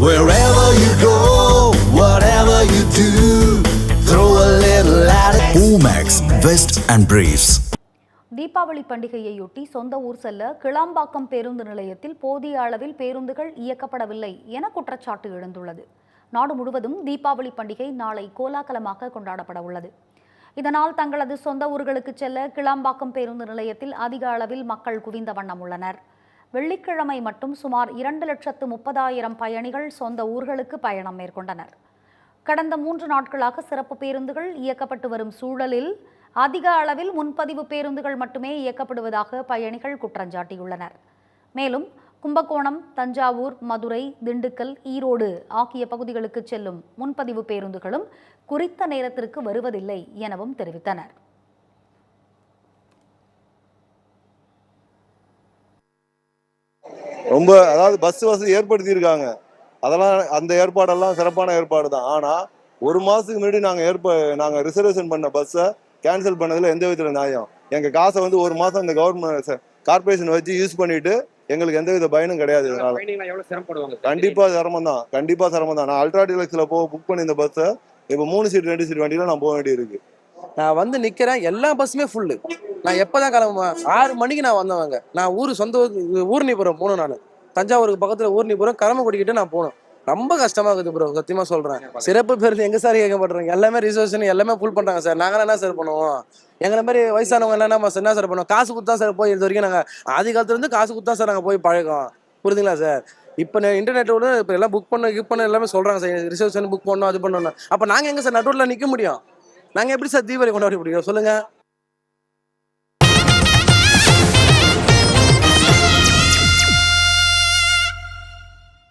Wherever you go, whatever you do, throw a little attitude. Omax, Vest and Briefs. Deepavali பண்டிகையையொட்டி சொந்த ஊர் செல்ல கிளாம்பாக்கம் பேருந்து நிலையத்தில் போதிய அளவில் பேருந்துகள் இயக்கப்படவில்லை என குற்றச்சாட்டு எழுந்துள்ளது நாடு முழுவதும் தீபாவளி பண்டிகை நாளை கோலாகலமாக கொண்டாடப்பட உள்ளது இதனால் தங்களது சொந்த ஊர்களுக்கு செல்ல கிளாம்பாக்கம் பேருந்து நிலையத்தில் அதிக அளவில் மக்கள் குவிந்த வண்ணம் உள்ளனர் வெள்ளிக்கிழமை மட்டும் சுமார் இரண்டு லட்சத்து முப்பதாயிரம் பயணிகள் சொந்த ஊர்களுக்கு பயணம் மேற்கொண்டனர். கடந்த மூன்று நாட்களாக சிறப்பு பேருந்துகள் இயக்கப்பட்டு வரும் சூழலில் அதிக அளவில் முன்பதிவு பேருந்துகள் மட்டுமே இயக்கப்படுவதாக பயணிகள் குற்றஞ்சாட்டியுள்ளனர் மேலும் கும்பகோணம் தஞ்சாவூர் மதுரை திண்டுக்கல் ஈரோடு ஆகிய பகுதிகளுக்கு செல்லும் முன்பதிவு பேருந்துகளும் குறித்த நேரத்திற்கு வருவதில்லை எனவும் தெரிவித்தனர். ரொம்ப அதாவது பஸ் வசதி ஏற்படுத்தி இருக்காங்க அதெல்லாம் அந்த ஏற்பாடெல்லாம் சிறப்பான ஏற்பாடு தான் ஆனா ஒரு மாசத்துக்கு முன்னாடி நாங்க ஏற்ப நாங்க ரிசர்வேஷன் பண்ண பஸ்ஸை கேன்சல் பண்ணதுல எந்த விதத்துல நியாயம்? எங்க காசை வந்து ஒரு மாசம் இந்த கவர்மெண்ட் கார்பரேஷன் வச்சு யூஸ் பண்ணிட்டு எங்களுக்கு எந்த வித பயனும் கிடையாது இதனால. கண்டிப்பா சிரமம் தான் கண்டிப்பா சிரமம் தான் நான் அல்ட்ரா டிலக்ஸ்ல போ புக் பண்ணி இந்த பஸ்ஸை இப்போ மூணு சீட் ரெண்டு சீட் வண்டியில நான் போக வேண்டியிருக்கு. நான் வந்து நிக்கிறேன். எல்லா பஸ்ஸுமே ஃபுல்லு நான் எப்பதான் கிளம்புவேன்? ஆறு மணிக்கு நான் வந்தவங்க நான் ஊர் சொந்த ஊர் ஊர்னிபுரம் போகணும் நான். தஞ்சாவூருக்கு பக்கத்துல ஊர்னிபுரம் கரமக்குடிக்கிட்டு நான் போகணும் ரொம்ப கஷ்டமா இருக்குது ப்ரோ சத்தியமா சொல்றேன். சிறப்பு பேருந்து எங்க சார் கேட்கப்படுறாங்க எல்லாமே ரிசர்வேஷன் எல்லாமே ஃபுல் பண்றாங்க சார் நாங்களாம் என்ன சார் பண்ணுவோம்? எங்களை மாதிரி வயசானவங்க என்னன்னா நம்ம என்ன சார் பண்ணுவோம்? காசு கொடுத்தா சார் போய் இது வரைக்கும் நாங்கள் ஆதி காலத்துல இருந்து காசு கொடுத்தா சார் நாங்கள் போய் பழக்கம் புரியுதுங்களா சார் இப்போ இன்டர்நெட்டோட இப்போ எல்லாம் புக் பண்ண கிக் பண்ண எல்லாமே சொல்றாங்க சார் ரிசர்வேஷன் புக் பண்ணணும் அது பண்ணணும் அப்போ நாங்கள் எங்க சார் நடுவில் நிற்க முடியும்? நாங்கள் எப்படி சார் தீபாவளி கொண்டாடி முடியும்? சொல்லுங்க.